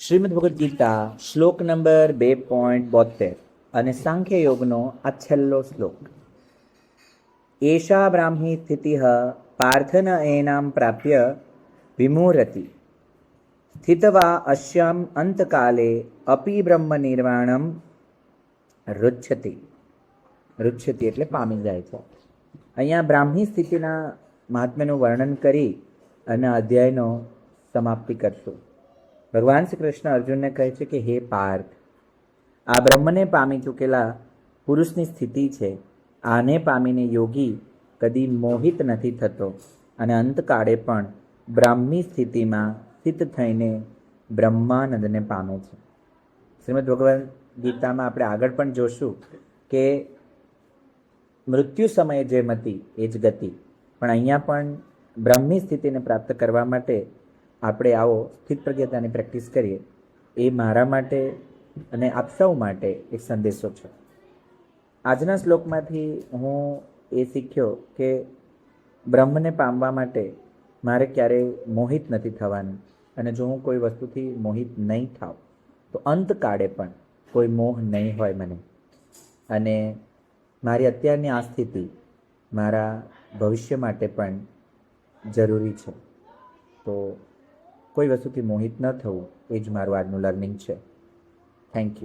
શ્રીમદ ભગવદ્ ગીતા, શ્લોક નંબર બે પોઈન્ટ બોતેર અને સાંખ્ય યોગનો આ છેલ્લો શ્લોક. એશા બ્રાહ્મી સ્થિતિ પાર્થન એનામ પ્રાપ્ય વિમુરતિ. સ્થિતવા અશ્યામ અંતકાલે અપી બ્રહ્મ નિર્વાણમ રુચ્છતિ. રુચ્છતિ એટલે પામી જાય છે. અહીંયા બ્રાહ્મી સ્થિતિના મહાત્મ્યનું વર્ણન કરી અને અધ્યાયનો સમાપ્તિ કરશું. ભગવાન શ્રી કૃષ્ણ અર્જુનને કહે છે કે, હે પાર્થ, આ બ્રહ્મને પામી ચૂકેલા પુરુષની સ્થિતિ છે. આને પામીને યોગી કદી મોહિત નથી થતો. અને અંતકાળે પણ બ્રાહ્મી સ્થિતિમાં સ્થિત થઈને બ્રહ્માનંદને પામે છે. શ્રીમદ ભગવદ્ ગીતામાં આપણે આગળ પણ જોશું કે મૃત્યુ સમયે જે મતી, એ જ ગતિ. પણ અહીંયા પણ બ્રહ્મી સ્થિતિને પ્રાપ્ત કરવા માટે આપણે આવો સ્થિત પ્રજ્ઞતાની પ્રેક્ટિસ કરીએ. એ મારા માટે અને આપ સૌ માટે એક સંદેશો છે. આજના શ્લોકમાંથી હું એ શીખ્યો કે બ્રહ્મને પામવા માટે મારે ક્યારેય મોહિત નથી થવાનું. અને જો હું કોઈ વસ્તુથી મોહિત નહીં થાવ, તો અંતકાળે પણ કોઈ મોહ નહીં હોય મને. અને મારી અત્યારની આ સ્થિતિ મારા ભવિષ્ય માટે પણ જરૂરી છે. તો કોઈ વસ્તુથી મોહિત ન થવું એ જ મારું આજનું લર્નિંગ છે. Thank you